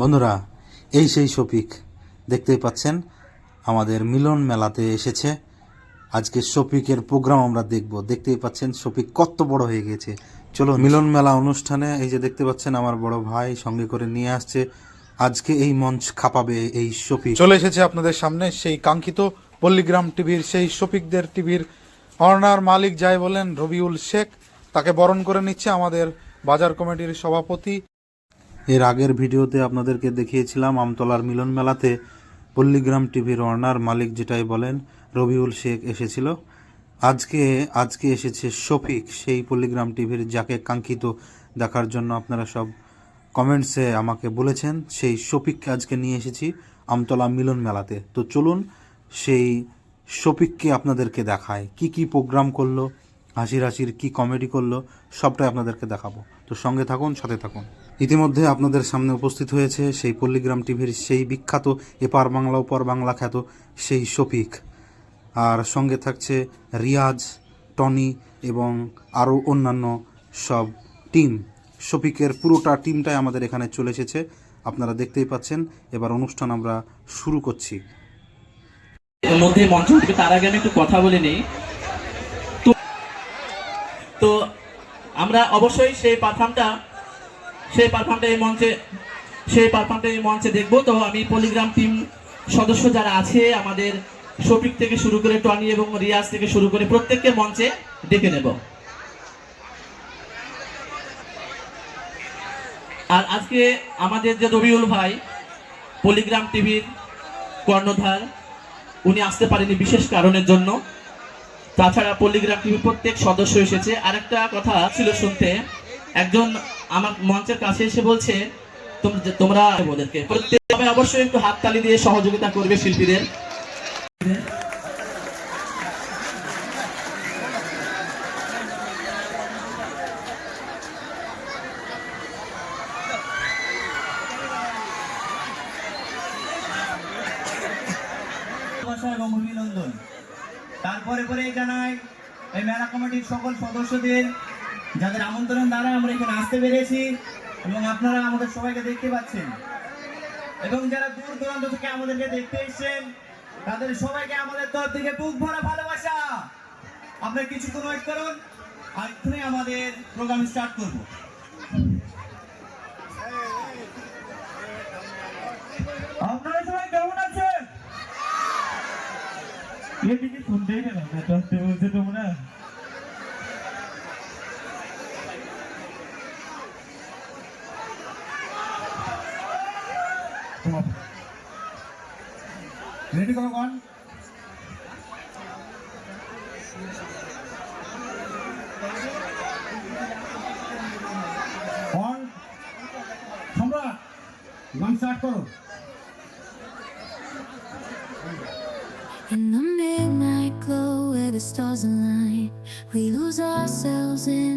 বন্ধুরা, এই সেই শফিক। দেখতেই পাচ্ছেন, আমাদের মিলন মেলাতে এসেছে। আজকে শফিকের প্রোগ্রাম আমরা দেখব। দেখতেই পাচ্ছেন, শফিক কত বড় হয়ে গেছে। চলো মিলন মেলা অনুষ্ঠানে এই যে দেখতে পাচ্ছেন, আমার বড় ভাই সঙ্গে করে নিয়ে আসছে। আজকে এই মঞ্চ খাপাবে এই শফিক। চলে এসেছে আপনাদের সামনে সেই কাঙ্ক্ষিত পল্লীগ্রাম টিভির, সেই শফিকদের টিভির অনার মালিক যাই বলেন রবিউল শেখ। তাকে বরণ করে নিচ্ছে আমাদের বাজার কমিটির সভাপতি এর আগের ভিডিওতে আপনাদেরকে দেখিয়েছিলাম আমতলার মিলন মেলাতে পল্লীগ্রাম টিভির অনার মালিক যেটাই বলেন, রবিউল শেখ এসেছিল। আজকে আজকে এসেছে শফিক, সেই পল্লীগ্রাম টিভির যাকে কাঙ্ক্ষিত দেখার জন্য আপনারা সব কমেন্টসে আমাকে বলেছেন, সেই শফিককে আজকে নিয়ে এসেছি আমতলা মিলন মেলাতে। তো চলুন, সেই শফিককে আপনাদেরকে দেখায় কি কি প্রোগ্রাম করল, হাসির হাসির কি কমেডি করল, সবটাই আপনাদেরকে দেখাবো। তো সঙ্গে থাকুন, সাথে থাকুন। ইতিমধ্যে আপনাদের সামনে উপস্থিত হয়েছে সেই পল্লীগ্রাম টিভির সেই বিখ্যাত এপার বাংলা, ওপার বাংলা খ্যাত সেই শফিক। আর সঙ্গে থাকছে রিয়াজ, টনি এবং আরও অন্যান্য সব টিম। শফিকের পুরোটা টিমটাই আমাদের এখানে চলে এসেছে। আপনারা দেখতেই পাচ্ছেন, এবার অনুষ্ঠান আমরা শুরু করছি। মধ্যে মঞ্চ তার আগে আমি একটু কথা বলে নেই। তো আমরা অবশ্যই সেই পারফর্মটা সেই পারফর্মটা এই মঞ্চে, সেই পারফর্মটা এই মঞ্চে দেখব। তো আমি পলিগ্রাম টিম সদস্য যারা আছে, আমাদের শফিক থেকে শুরু করে টনি এবং রিয়াজ থেকে শুরু করে প্রত্যেককে মঞ্চে ডেকে নেব। আর আজকে আমাদের যে রবিউল ভাই পলিগ্রাম টিভির কর্ণধার, উনি আসতে পারেনি বিশেষ কারণের জন্য। তাছাড়া পল্লীগ্রাম টিভির প্রত্যেক সদস্য এসেছে। আরেকটা কথা ছিল শুনতে, একজন আমার মঞ্চের কাছে এসে বলছে, তোম- তোমরা ওদেরকে প্রত্যেক সবাই অবশ্যই একটু হাত হাততালি দিয়ে সহযোগিতা করবে শিল্পীদের। এবং অভিনন্দন। তারপরে পরে জানাই এই মেলা কমিটির সকল সদস্যদের যাদের আমন্ত্রণ দ্বারা আমরা এখানে আসতে পেরেছি এবং আপনারা আমাদের সবাইকে দেখতে পাচ্ছেন। এবং যারা দূর দূরান্ত থেকে আমাদেরকে দেখতে এসেছেন, তাদের সবাইকে আমাদের তরফ থেকে বুক ভরা ভালোবাসা। আপনারা কিছুক্ষণ ওয়েট করুন, আর এক্ষুনি আমাদের প্রোগ্রাম স্টার্ট করব। আপনারা সবাই কেমন আছেন? এদিকে শুনতেই পেলাম না বলছে রেডি করো কন অন সম্রাট গান স্টার্ট করো In the midnight glow where the stars align, we lose ourselves in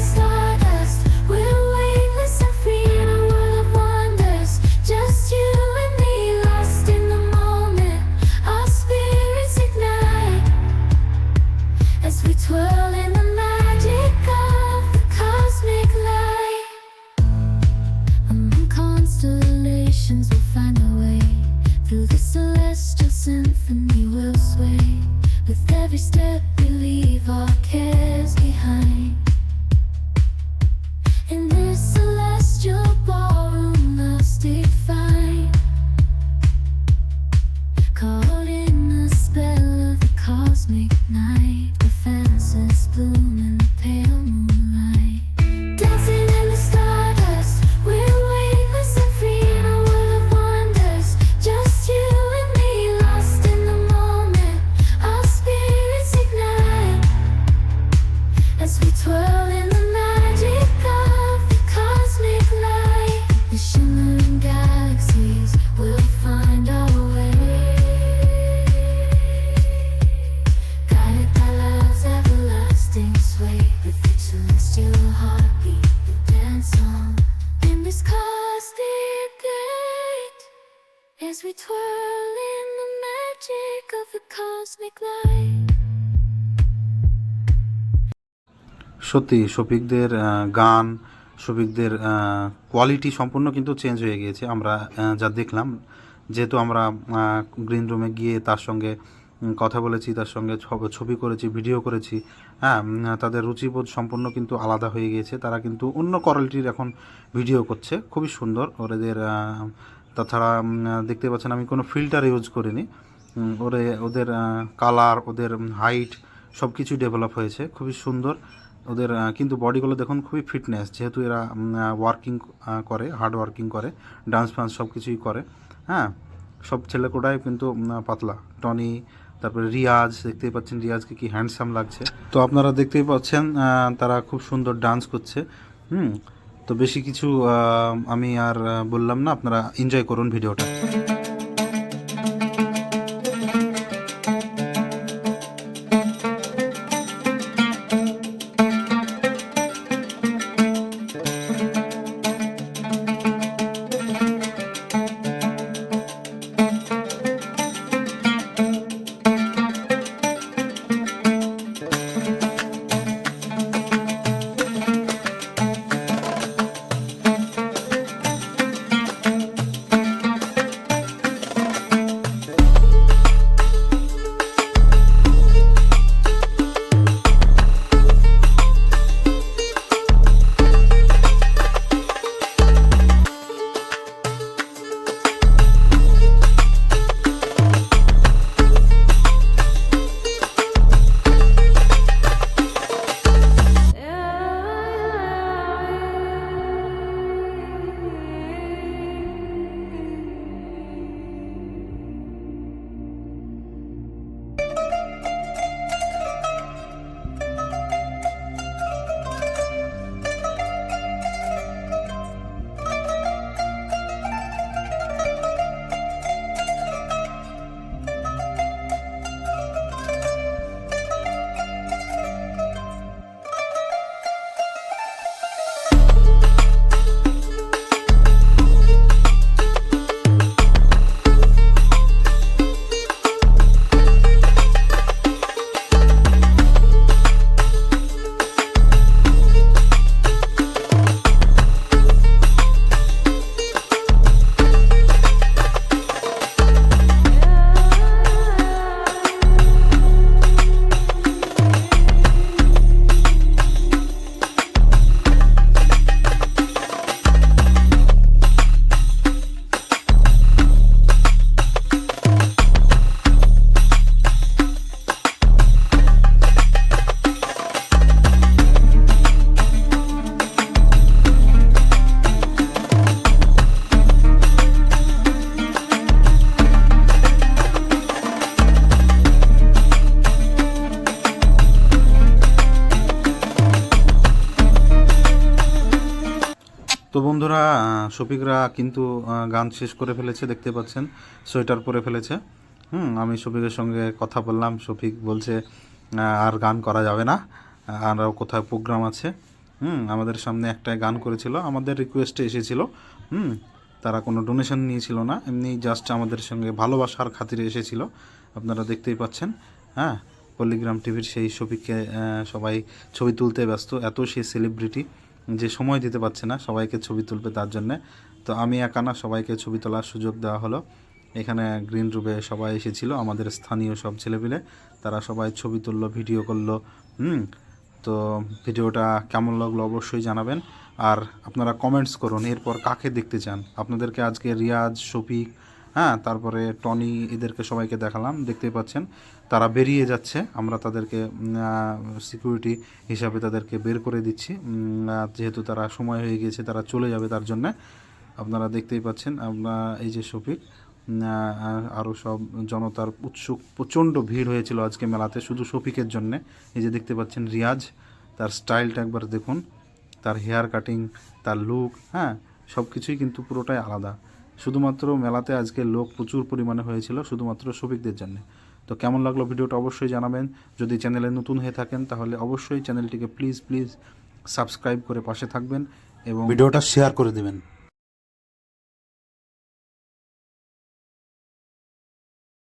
as we twirl in the magic of the cosmic light. সত্যি, শফিকদের গান, শফিকদের কোয়ালিটি সম্পূর্ণ কিন্তু চেঞ্জ হয়ে গিয়েছে। আমরা যা দেখলাম, যেহেতু আমরা গ্রিন রুমে গিয়ে তার সঙ্গে কথা বলেছি, তার সঙ্গে ছব- করেছি ভিডিও করেছি হ্যাঁ তাদের রুচিবোধ সম্পূর্ণ কিন্তু আলাদা হয়ে গিয়েছে। তারা কিন্তু অন্য কোয়ালিটির এখন ভিডিও করছে। খুবই সুন্দর। ওদের তাছাড়া দেখতে পাচ্ছেন আমি কোনো ফিল্টার ইউজ করিনি। ওরে, ওদের কালার ওদের হাইট সব কিছুই ডেভেলপ হয়েছে, খুবই সুন্দর। ওদের কিন্তু বডিগুলো দেখুন খুবই ফিটনেস যেহেতু এরা ওয়ার্কিং করে হার্ড ওয়ার্কিং করে ডান্স ফান্স সব কিছুই করে। হ্যাঁ সব ছেলেকোটাই কিন্তু পাতলা। টনি, তারপরে রিয়াজ, দেখতেই পাচ্ছেন রিয়াজকে কি হ্যান্ডসাম লাগছে। তো আপনারা দেখতেই পাচ্ছেন তারা খুব সুন্দর ডান্স করছে। হুম তো বেশি কিছু আমি আর বললাম না আপনারা এনজয় করুন ভিডিওটা তো বন্ধুরা শফিকরা কিন্তু গান শেষ করে ফেলেছে, দেখতে পাচ্ছেন। সোয়েটার পরে ফেলেছে। হুম, আমি শফিকের সঙ্গে কথা বললাম। শফিক বলছে আর গান করা যাবে না। আরও কোথায় প্রোগ্রাম আছে? হুম, আমাদের সামনে একটা গান করেছিল। আমাদের রিকোয়েস্টে এসেছিল। হুম, তারা কোনো ডোনেশন নিয়েছিল না। এমনি জাস্ট আমাদের সঙ্গে ভালোবাসার খাতিরে এসেছিল। আপনারা দেখতেই পাচ্ছেন। হ্যাঁ পল্লিগ্রাম টিভির সেই শফিককে সবাই ছবি তুলতে ব্যস্ত। এত সে সেলিব্রিটি যে সময় দিতে পারছে না সবাইকে ছবি তুলবে তার জন্যে। তো আমি একা না, সবাইকে ছবি তোলার সুযোগ দেওয়া হলো। এখানে গ্রিন রুমে সবাই এসেছিল, আমাদের স্থানীয় সব ছেলেপিলে। তারা সবাই ছবি তুললো ভিডিও করল, হুম? তো ভিডিওটা কেমন লাগল অবশ্যই জানাবেন। আর আপনারা কমেন্টস করুন, এরপর কাকে দেখতে চান? আপনাদেরকে আজকে রিয়াজ, শফিক হ্যাঁ তারপরে টনি এদেরকে সবাইকে দেখালাম, দেখতেই পাচ্ছেন। তারা বেরিয়ে যাচ্ছে, আমরা তাদেরকে সিকিউরিটি হিসাবে তাদেরকে বের করে দিচ্ছি। যেহেতু তারা সময় হয়ে গিয়েছে, তারা চলে যাবে তার জন্যে। আপনারা দেখতেই পাচ্ছেন, আমরা এই যে শফিক আরও সব জনতার উৎসুক, প্রচণ্ড ভিড় হয়েছিল আজকে মেলাতে, শুধু শফিকের জন্যে। এই যে দেখতে পাচ্ছেন রিয়াজ, তার স্টাইলটা একবার দেখুন। তার হেয়ার কাটিং তার লুক হ্যাঁ সব কিছুই কিন্তু পুরোটাই আলাদা। শুধুমাত্র মেলাতে আজকে লোক প্রচুর পরিমাণে হয়েছিল, শুধুমাত্র শফিকদের জন্য। তো কেমন লাগল ভিডিওটা অবশ্যই জানাবেন। যদি চ্যানেলে নতুন হয়ে থাকেন, তাহলে অবশ্যই চ্যানেলটিকে প্লিজ প্লিজ সাবস্ক্রাইব করে পাশে থাকবেন এবং ভিডিওটা শেয়ার করে দেবেন।